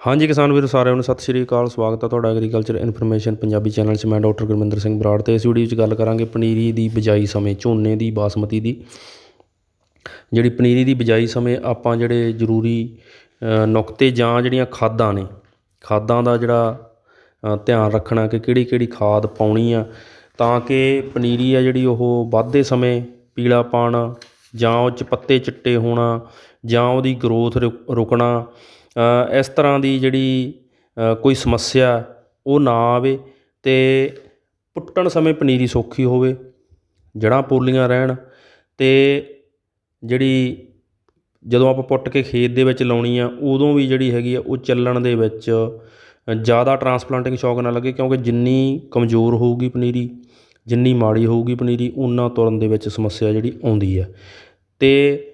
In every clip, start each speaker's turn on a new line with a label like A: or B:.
A: ਹਾਂਜੀ ਕਿਸਾਨ ਵੀਰੋ, ਸਾਰਿਆਂ ਨੂੰ ਸਤਿ ਸ਼੍ਰੀ ਅਕਾਲ, ਸਵਾਗਤ ਹੈ ਤੁਹਾਡਾ ਐਗਰੀਕਲਚਰ ਇਨਫੋਰਮੇਸ਼ਨ ਪੰਜਾਬੀ ਚੈਨਲ 'ਚ। ਮੈਂ ਡਾਕਟਰ ਗੁਰਮਿੰਦਰ ਸਿੰਘ ਬਰਾੜ ਤੇ ਇਸ ਵੀਡੀਓ 'ਚ ਗੱਲ ਕਰਾਂਗੇ ਪਨੀਰੀ ਦੀ ਬਿਜਾਈ ਸਮੇਂ, ਝੋਨੇ ਦੀ, ਬਾਸਮਤੀ ਦੀ। ਜਿਹੜੀ ਪਨੀਰੀ ਦੀ ਬਿਜਾਈ ਸਮੇਂ ਆਪਾਂ ਜਿਹੜੇ ਜ਼ਰੂਰੀ ਨੁਕਤੇ ਜਾਂ ਜਿਹੜੀਆਂ ਖਾਦਾਂ ਨੇ, ਖਾਦਾਂ ਦਾ ਜਿਹੜਾ ਧਿਆਨ ਰੱਖਣਾ ਕਿ ਕਿਹੜੀ ਕਿਹੜੀ ਖਾਦ ਪਾਉਣੀ ਆ, ਤਾਂ ਕਿ ਪਨੀਰੀ ਆ ਜਿਹੜੀ ਉਹ ਵੱਧਦੇ ਸਮੇਂ ਪੀਲਾ ਪੀਲਾਪਣ ਜਾਂ ਉਹ 'ਚ ਪੱਤੇ ਚਿੱਟੇ ਹੋਣਾ, ਜਾਂ ਉਹਦੀ ਗਰੋਥ ਰੁਕਣਾ ਇਸ ਤਰ੍ਹਾਂ ਦੀ ਜਿਹੜੀ ਕੋਈ ਸਮੱਸਿਆ ਉਹ ਨਾ ਆਵੇ ਅਤੇ ਪੁੱਟਣ ਸਮੇਂ ਪਨੀਰੀ ਸੌਖੀ ਹੋਵੇ, ਜੜ੍ਹਾਂ ਪੋਲੀਆਂ ਰਹਿਣ ਅਤੇ ਜਿਹੜੀ ਜਦੋਂ ਆਪਾਂ ਪੁੱਟ ਕੇ ਖੇਤ ਦੇ ਵਿੱਚ ਲਾਉਣੀ ਆ, ਉਦੋਂ ਵੀ ਜਿਹੜੀ ਹੈਗੀ ਆ, ਉਹ ਚੱਲਣ ਦੇ ਵਿੱਚ ਜ਼ਿਆਦਾ ਟਰਾਂਸਪਲਾਂਟਿੰਗ ਸ਼ੌਕ ਨਾ ਲੱਗੇ ਕਿਉਂਕਿ ਜਿੰਨੀ ਕਮਜ਼ੋਰ ਹੋਊਗੀ ਪਨੀਰੀ, ਜਿੰਨੀ ਮਾੜੀ ਹੋਊਗੀ ਪਨੀਰੀ ਉਨਾ ਤੁਰਨ ਦੇ ਵਿੱਚ ਸਮੱਸਿਆ ਜਿਹੜੀ ਆਉਂਦੀ ਆ। ਅਤੇ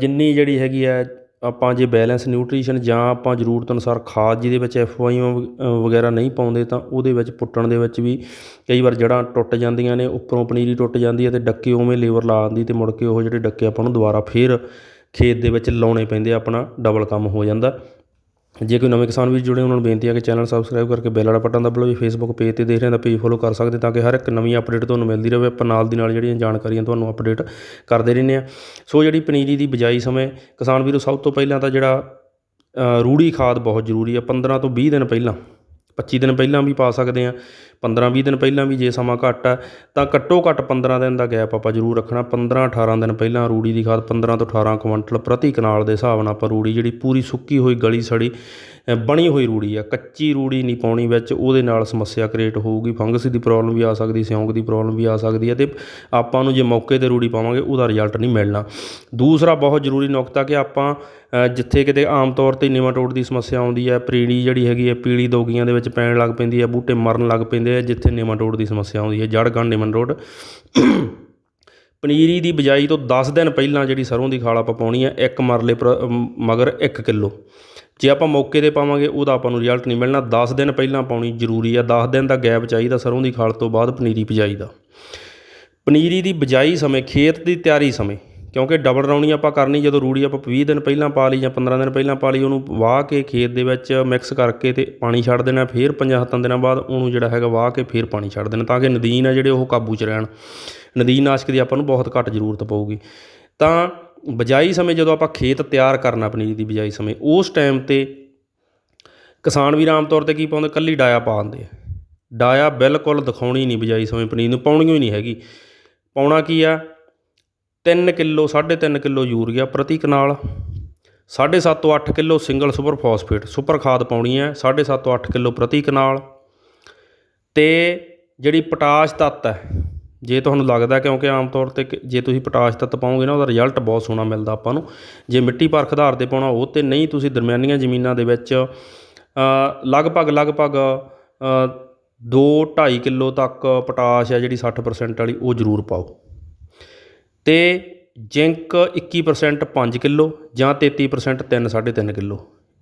A: ਜਿੰਨੀ ਜਿਹੜੀ ਹੈਗੀ ਆ ਆਪਾਂ ਜੇ ਬੈਲੈਂਸ ਨਿਊਟ੍ਰੀਸ਼ਨ ਜਾਂ ਆਪਾਂ ਜ਼ਰੂਰਤ ਅਨੁਸਾਰ ਖਾਦ ਜਿਹਦੇ ਵਿੱਚ ਐਫ ਵਾਈ ਵਗੈਰਾ ਨਹੀਂ ਪਾਉਂਦੇ ਤਾਂ ਉਹਦੇ ਵਿੱਚ ਪੁੱਟਣ ਦੇ ਵਿੱਚ ਵੀ ਕਈ ਵਾਰ ਜੜ੍ਹਾਂ ਟੁੱਟ ਜਾਂਦੀਆਂ ਨੇ ਉੱਪਰੋਂ ਪਨੀਰੀ ਟੁੱਟ ਜਾਂਦੀ ਹੈ ਤੇ ਡੱਕੇ ਉਵੇਂ ਲੇਬਰ ਲਾ ਆਉਂਦੀ ਤੇ ਮੁੜ ਕੇ ਉਹ ਜਿਹੜੇ ਡੱਕੇ ਆਪਾਂ ਨੂੰ ਦੁਬਾਰਾ ਫੇਰ ਖੇਤ ਦੇ ਵਿੱਚ ਲਾਉਣੇ ਪੈਂਦੇ ਆ, ਆਪਣਾ ਡਬਲ ਕੰਮ ਹੋ ਜਾਂਦਾ। ਜੇ ਕੋਈ ਨਵੇਂ ਕਿਸਾਨ ਵੀਰ ਜੁੜੇ, ਉਹਨਾਂ ਨੂੰ ਬੇਨਤੀ ਹੈ ਕਿ ਚੈਨਲ ਸਬਸਕ੍ਰਾਈਬ ਕਰਕੇ ਬੈਲ ਵਾਲਾ ਬਟਨ ਦਬਾ ਲਓ, ਜੀ ਫੇਸਬੁੱਕ ਪੇਜ ਤੇ ਦੇਖ ਰਹੇ ਹੋ ਤਾਂ ਪੇਜ ਫੋਲੋ ਕਰ ਸਕਦੇ ਤਾਂ ਕਿ ਹਰ ਇੱਕ ਨਵੀਂ ਅਪਡੇਟ ਤੁਹਾਨੂੰ ਮਿਲਦੀ ਰਹੇ। ਆਪਾਂ ਨਾਲ ਦੀ ਨਾਲ ਜਿਹੜੀਆਂ ਜਾਣਕਾਰੀਆਂ ਤੁਹਾਨੂੰ ਅਪਡੇਟ ਕਰਦੇ ਰਹਿੰਦੇ ਆ ਸੋ ਜਿਹੜੀ ਪਨੀਰੀ ਦੀ ਬਿਜਾਈ ਸਮੇਂ ਕਿਸਾਨ ਵੀਰੋ, ਸਭ ਤੋਂ ਪਹਿਲਾਂ ਤਾਂ ਜਿਹੜਾ ਰੂੜੀ ਖਾਦ ਬਹੁਤ ਜ਼ਰੂਰੀ ਆ 15 ਤੋਂ 20 ਦਿਨ ਪਹਿਲਾਂ 25 ਦਿਨ ਪਹਿਲਾਂ ਵੀ ਪਾ ਸਕਦੇ ਹਾਂ, ਪੰਦਰਾਂ ਵੀਹ ਦਿਨ ਪਹਿਲਾਂ ਵੀ ਜੇ ਸਮਾਂ ਘੱਟ ਆ, ਤਾਂ ਘੱਟੋ ਘੱਟ 15 ਦਿਨ ਦਾ ਗੈਪ ਆਪਾਂ ਜ਼ਰੂਰ ਰੱਖਣਾ 15-18 ਦਿਨ ਪਹਿਲਾਂ ਰੂੜੀ ਦੀ ਖਾਦ 15 ਤੋਂ 18 ਕੁਇੰਟਲ ਪ੍ਰਤੀ ਕਨਾਲ ਦੇ ਹਿਸਾਬ ਨਾਲ ਆਪਾਂ ਰੂੜੀ ਜਿਹੜੀ ਪੂਰੀ ਸੁੱਕੀ ਹੋਈ ਗਲੀ ਸੜੀ ਬਣੀ ਹੋਈ ਰੂੜੀ ਆ, ਕੱਚੀ ਰੂੜੀ ਨਹੀਂ ਪਾਉਣੀ ਵਿੱਚ, ਉਹਦੇ ਨਾਲ ਸਮੱਸਿਆ ਕ੍ਰੀਏਟ ਹੋਊਗੀ, ਫੰਗਸ ਦੀ ਪ੍ਰੋਬਲਮ ਵੀ ਆ ਸਕਦੀ, ਸਿਉਂਕ ਦੀ ਪ੍ਰੋਬਲਮ ਵੀ ਆ ਸਕਦੀ ਹੈ ਤੇ ਆਪਾਂ ਨੂੰ ਜੇ ਮੌਕੇ ਤੇ ਰੂੜੀ ਪਾਵਾਂਗੇ, ਉਹਦਾ ਰਿਜ਼ਲਟ ਨਹੀਂ ਮਿਲਣਾ। ਦੂਸਰਾ ਬਹੁਤ ਜ਼ਰੂਰੀ ਨੁਕਤਾ ਕਿ ਆਪਾਂ ਜਿੱਥੇ ਕਿਤੇ ਆਮ ਤੌਰ ਤੇ ਨਿਮਾਟੋਡ ਦੀ ਸਮੱਸਿਆ ਆਉਂਦੀ ਹੈ ਪਰੀੜੀ ਜਿਹੜੀ ਹੈਗੀ ਹੈ ਪੀਲੀ ਦੋਗੀਆਂ ਦੇ ਵਿੱਚ ਪੈਣ ਲੱਗ ਪੈਂਦੀ ਹੈ ਬੂਟੇ ਮਰਨ ਲੱਗ ਪੈਂਦੇ ਆ, ਜਿੱਥੇ ਨਿਮਾਟੋਡ ਦੀ ਸਮੱਸਿਆ ਆਉਂਦੀ ਹੈ ਜੜ ਗੰਢ ਨਿਮਾਟੋਡ ਪਨੀਰੀ ਦੀ ਬਿਜਾਈ ਤੋਂ 10 ਦਿਨ ਪਹਿਲਾਂ ਜਿਹੜੀ ਸਰੋਂ ਦੀ ਖਾਲ ਆਪਾਂ ਪਾਉਣੀ ਹੈ ਇੱਕ ਮਰਲੇ ਪਰ- ਮਗਰ 1 ਕਿਲੋ। ਜੇ ਆਪਾਂ ਮੌਕੇ ਤੇ ਪਾਵਾਂਗੇ, ਉਹਦਾ ਆਪਾਂ ਨੂੰ ਰਿਜ਼ਲਟ ਨਹੀਂ ਮਿਲਣਾ। 10 ਦਿਨ ਪਹਿਲਾਂ ਪਾਉਣੀ ਜ਼ਰੂਰੀ ਆ। 10 ਦਿਨ ਦਾ ਗੈਪ ਚਾਹੀਦਾ ਸਰੋਂ ਦੀ ਖਾਲ ਤੋਂ ਬਾਅਦ ਪਨੀਰੀ ਬਿਜਾਈ ਦਾ। ਪਨੀਰੀ ਦੀ ਬਿਜਾਈ ਸਮੇਂ, ਖੇਤ ਦੀ ਤਿਆਰੀ ਸਮੇਂ, ਕਿਉਂਕਿ ਡਬਲ ਰਾਉਣੀ ਆਪਾਂ ਕਰਨੀ ਜਦੋਂ ਰੂੜੀ ਆਪਾਂ 20 ਦਿਨ ਪਹਿਲਾਂ ਪਾ ਲਈ ਜਾਂ 15 ਦਿਨ ਪਹਿਲਾਂ ਪਾ ਲਈ, ਉਹਨੂੰ ਵਾਹ ਕੇ ਖੇਤ ਦੇ ਵਿੱਚ ਮਿਕਸ ਕਰਕੇ ਤੇ ਪਾਣੀ ਛੱਡ ਦੇਣਾ, ਫਿਰ 5-7 ਦਿਨਾਂ ਬਾਅਦ ਉਹਨੂੰ ਜਿਹੜਾ ਹੈਗਾ ਵਾਹ ਕੇ ਫਿਰ ਪਾਣੀ ਛੱਡ ਦੇਣਾ, ਤਾਂ ਕਿ ਨਦੀਨ ਆ ਜਿਹੜੇ ਉਹ ਕਾਬੂ 'ਚ ਰਹਿਣ। ਨਦੀਨ ਨਾਸ਼ਕ ਦੀ ਆਪਾਂ ਨੂੰ ਬਹੁਤ ਘੱਟ ਜ਼ਰੂਰਤ ਪਊਗੀ। ਤਾਂ ਬਿਜਾਈ ਸਮੇਂ ਜਦੋਂ ਆਪਾਂ ਖੇਤ ਤਿਆਰ ਕਰਨਾ ਪਨੀਰੀ ਦੀ ਬਿਜਾਈ ਸਮੇਂ, ਉਸ ਟਾਈਮ ਤੇ ਕਿਸਾਨ ਵੀਰ ਆਮ ਤੌਰ ਤੇ ਕੀ ਪਾਉਂਦੇ? ਕੱਲੀ ਡਾਇਆ ਪਾ ਦਿੰਦੇ ਆ। ਡਾਇਆ ਬਿਲਕੁਲ ਦਿਖਾਉਣੀ ਨਹੀਂ ਬਿਜਾਈ ਸਮੇਂ, ਪਨੀਰ ਨੂੰ ਪਾਉਣੀ ਹੀ ਨਹੀਂ ਹੈਗੀ। ਪਾਉਣਾ ਕੀ ਆ? 3 ਕਿਲੋ 3.5 ਕਿਲੋ ਯੂਰੀਆ ਪ੍ਰਤੀ ਕਨਾਲ 7.5 ਤੋਂ 8 kilo single super phosphate, super ਖਾਦ ਪਾਉਣੀ ਹੈ 7.5 ਤੋਂ 8 ਕਿਲੋ ਪ੍ਰਤੀ ਕਨਾਲ। ਤੇ ਜਿਹੜੀ ਪੋਟਾਸ਼ ਤੱਤ ਹੈ ਜੇ ਤੁਹਾਨੂੰ ਲੱਗਦਾ ਕਿਉਂਕਿ ਆਮ ਤੌਰ ਤੇ ਕਿ ਜੇ ਤੁਸੀਂ ਪੋਟਾਸ਼ ਤੱਤ ਪਾਓਗੇ ਨਾ, ਉਹਦਾ ਰਿਜ਼ਲਟ ਬਹੁਤ ਸੋਹਣਾ ਮਿਲਦਾ ਆਪਾਂ ਨੂੰ। ਜੇ ਮਿੱਟੀ ਪਰਖ ਆਧਾਰ ਤੇ ਪਾਉਣਾ, ਉਹ ਤੇ ਨਹੀਂ, ਤੁਸੀਂ ਦਰਮਿਆਨੀਆਂ ਜ਼ਮੀਨਾਂ ਦੇ ਵਿੱਚ ਲਗਭਗ ਲਗਭਗ 2 2.5 ਕਿਲੋ ਤੱਕ ਪੋਟਾਸ਼ ਹੈ ਜਿਹੜੀ 60% ਵਾਲੀ, ਉਹ ਜ਼ਰੂਰ ਪਾਓ। ਤੇ ਜ਼ਿੰਕ 21% 5 ਕਿਲੋ ਜਾਂ 33% 3 3.5 ਕਿਲੋ।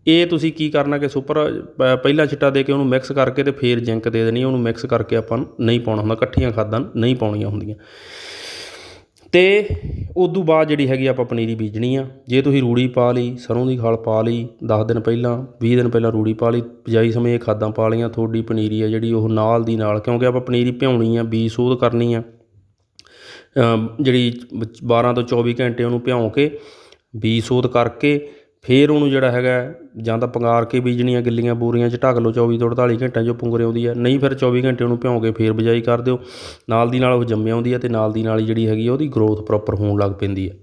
A: ਇਹ ਤੁਸੀਂ ਕੀ ਕਰਨਾ ਕਿ ਸੁਪਰ ਪ- ਪਹਿਲਾਂ ਛਿੱਟਾ ਦੇ ਕੇ ਉਹਨੂੰ ਮਿਕਸ ਕਰਕੇ ਤੇ ਫੇਰ ਜ਼ਿੰਕ ਦੇ ਦੇਣੀ ਉਹਨੂੰ ਮਿਕਸ ਕਰਕੇ ਆਪਾਂ ਨੂੰ ਨਹੀਂ ਪਾਉਣਾ ਹੁੰਦਾ, ਇਕੱਠੀਆਂ ਖਾਦਾਂ ਨਹੀਂ ਪਾਉਣੀਆਂ ਹੁੰਦੀਆਂ। ਤੇ ਤੋਂ ਬਾਅਦ ਜਿਹੜੀ ਹੈਗੀ ਆਪਾਂ ਪਨੀਰੀ ਬੀਜਣੀ ਆ। ਜੇ ਤੁਸੀਂ ਰੂੜੀ ਪਾ ਲਈ, ਸਰੋਂ ਦੀ ਖਾਲ ਪਾ ਲਈ 10 ਦਿਨ ਪਹਿਲਾਂ 20 ਦਿਨ ਪਹਿਲਾਂ ਰੂੜੀ ਪਾ ਲਈ ਬਿਜਾਈ ਸਮੇਂ ਇਹ ਖਾਦਾਂ ਪਾ ਲਈਆਂ, ਤੁਹਾਡੀ ਪਨੀਰੀ ਆ ਜਿਹੜੀ ਉਹ ਨਾਲ ਦੀ ਨਾਲ, ਕਿਉਂਕਿ ਆਪਾਂ ਪਨੀਰੀ ਭਿਉਣੀ ਆ, ਬੀਜ ਸੋਧ ਕਰਨੀ ਆ। ਜਿਹੜੀ 12 ਤੋਂ 24 ਘੰਟੇ ਉਹਨੂੰ ਭਿਉਂ ਕੇ ਬੀਜ ਸੋਧ ਕਰਕੇ ਫਿਰ ਉਹਨੂੰ ਜਿਹੜਾ ਹੈਗਾ ਜਾਂ ਤਾਂ ਪੰਗਾਰ ਕੇ ਬੀਜਣੀਆਂ ਗਿੱਲੀਆਂ ਬੋਰੀਆਂ 'ਚ ਢੱਕ ਲਓ 24 ਤੋਂ 48 ਘੰਟਿਆਂ 'ਚੋਂ ਪੁੰਗਰੇ ਆਉਂਦੀ ਹੈ ਨਹੀਂ ਫਿਰ 24 ਘੰਟੇ ਉਹਨੂੰ ਭਿਉਂ ਕੇ ਫੇਰ ਬਿਜਾਈ ਕਰ ਦਿਓ। ਨਾਲ ਦੀ ਨਾਲ ਉਹ ਜੰਮ ਆਉਂਦੀ ਹੈ ਅਤੇ ਨਾਲ ਦੀ ਨਾਲ ਹੀ ਜਿਹੜੀ ਹੈਗੀ ਆ, ਉਹਦੀ ਗਰੋਥ ਪ੍ਰੋਪਰ ਹੋਣ ਲੱਗ ਪੈਂਦੀ ਹੈ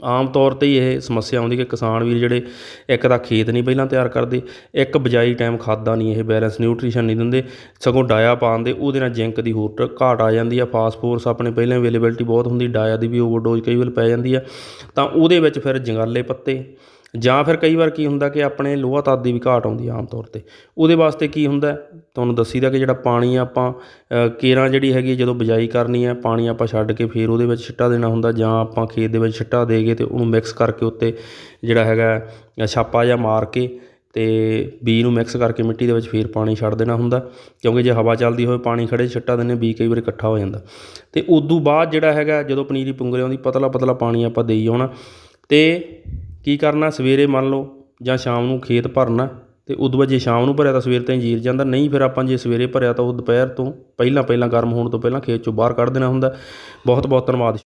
A: ਆਮ ਤੌਰ ਤੇ ਹੀ ਇਹ ਸਮੱਸਿਆ ਆਉਂਦੀ ਕਿ ਕਿਸਾਨ ਵੀਰ ਜਿਹੜੇ ਇੱਕ ਤਾਂ ਖੇਤ ਨਹੀਂ ਪਹਿਲਾਂ ਤਿਆਰ ਕਰਦੇ, ਇੱਕ ਬਿਜਾਈ ਟਾਈਮ ਖਾਦਾਂ ਨਹੀਂ, ਇਹ ਬੈਲੈਂਸ ਨਿਊਟ੍ਰੀਸ਼ਨ ਨਹੀਂ ਦਿੰਦੇ, ਸਗੋਂ ਡਾਇਆ ਪਾਉਂਦੇ ਉਹਦੇ ਨਾਲ ਜ਼ਿੰਕ ਦੀ ਹੋਰ ਘਾਟ ਆ ਜਾਂਦੀ ਆ ਫਾਸਫੋਰਸ ਆਪਣੇ ਪਹਿਲਾਂ ਅਵੇਲੇਬਿਲਟੀ ਬਹੁਤ ਹੁੰਦੀ, ਡਾਇਆ ਦੀ ਵੀ ਓਵਰਡੋਜ਼ ਕਈ ਵਾਰ ਪੈ ਜਾਂਦੀ ਆ, ਤਾਂ ਉਹਦੇ ਵਿੱਚ ਫਿਰ ਜੰਗਾਲੇ ਪੱਤੇ ਜਾਂ ਫਿਰ ਕਈ ਵਾਰ ਕੀ ਹੁੰਦਾ ਕਿ ਆਪਣੇ ਲੋਹਾ ਤੱਤ ਦੀ ਵੀ ਘਾਟ ਆਉਂਦੀ ਆਮ ਤੌਰ ਤੇ। ਉਹਦੇ ਵਾਸਤੇ ਕੀ ਹੁੰਦਾ? ਹੈ? ਤੁਹਾਨੂੰ ਦੱਸੀਦਾ ਕਿ ਜਿਹੜਾ ਪਾਣੀ ਆਪਾਂ ਕੇਰਾਂ ਜਿਹੜੀ ਹੈਗੀ ਜਦੋਂ ਬਿਜਾਈ ਕਰਨੀ ਹੈ ਪਾਣੀ ਆਪਾਂ ਛੱਡ ਕੇ ਫਿਰ ਉਹਦੇ ਵਿੱਚ ਛਿੱਟਾ ਦੇਣਾ ਹੁੰਦਾ ਜਾਂ ਆਪਾਂ ਖੇਤ ਦੇ ਵਿੱਚ ਛਿੱਟਾ ਦੇ ਕੇ ਤੇ ਉਹਨੂੰ ਮਿਕਸ ਕਰਕੇ ਉੱਤੇ ਜਿਹੜਾ ਹੈਗਾ ਛਾਪਾ ਜਾਂ ਮਾਰ ਕੇ ਅਤੇ ਬੀ ਨੂੰ ਮਿਕਸ ਕਰਕੇ ਮਿੱਟੀ ਦੇ ਵਿੱਚ ਫਿਰ ਪਾਣੀ ਛੱਡ ਦੇਣਾ ਹੁੰਦਾ। ਕਿਉਂਕਿ ਜੇ ਹਵਾ ਚੱਲਦੀ ਹੋਵੇ, ਪਾਣੀ ਖੜੇ ਛਿੱਟਾ ਦਿੰਦੇ ਬੀ ਕਈ ਵਾਰ ਇਕੱਠਾ ਹੋ ਜਾਂਦਾ। ਤੇ ਉਦੋਂ ਬਾਅਦ ਜਿਹੜਾ ਹੈਗਾ, ਜਦੋਂ ਪਨੀਰੀ ਪੁੰਗਰੇ ਆਉਂਦੀ ਪਤਲਾ ਪਤਲਾ ਪਾਣੀ ਆਪਾਂ ਦੇਈ ਆਉਣਾ ਤੇ ਕੀ ਕਰਨਾ? ਸਵੇਰੇ ਮੰਨ ਲਓ ਜਾਂ ਸ਼ਾਮ ਨੂੰ ਖੇਤ ਭਰਨਾ ਤੇ ਉਦੋਂ ਬਾਅਦ ਜੇ ਸ਼ਾਮ ਨੂੰ ਭਰਿਆ ਤਾਂ ਸਵੇਰ ਤਾਈਂ ਜੀਰ ਜਾਂਦਾ। ਨਹੀਂ ਫਿਰ ਆਪਾਂ ਜੇ ਸਵੇਰੇ ਭਰਿਆ ਤਾਂ ਉਹ ਦੁਪਹਿਰ ਤੋਂ ਪਹਿਲਾਂ ਪਹਿਲਾਂ ਗਰਮ ਹੋਣ ਤੋਂ ਪਹਿਲਾਂ ਖੇਤ ਚੋਂ ਬਾਹਰ ਕੱਢ ਦੇਣਾ ਹੁੰਦਾ। ਬਹੁਤ ਬਹੁਤ ਧੰਨਵਾਦ।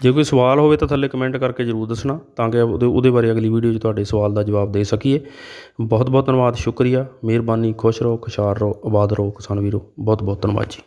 A: ਜੇ ਕੋਈ ਸਵਾਲ ਹੋਵੇ ਤਾਂ ਥੱਲੇ ਕਮੈਂਟ ਕਰਕੇ ਜ਼ਰੂਰ ਦੱਸਣਾ ਤਾਂ ਕਿ ਉਹਦੇ ਉਹਦੇ ਬਾਰੇ ਅਗਲੀ ਵੀਡੀਓ 'ਚ ਤੁਹਾਡੇ ਸਵਾਲ ਦਾ ਜਵਾਬ ਦੇ ਸਕੀਏ। ਬਹੁਤ ਬਹੁਤ ਧੰਨਵਾਦ। ਸ਼ੁਕਰੀਆ। ਮਿਹਰਬਾਨੀ। ਖੁਸ਼ ਰਹੋ, ਖੁਸ਼ਹਾਲ ਰਹੋ, ਆਬਾਦ ਰਹੋ ਕਿਸਾਨ ਵੀਰੋ। ਬਹੁਤ ਬਹੁਤ ਧੰਨਵਾਦ ਜੀ।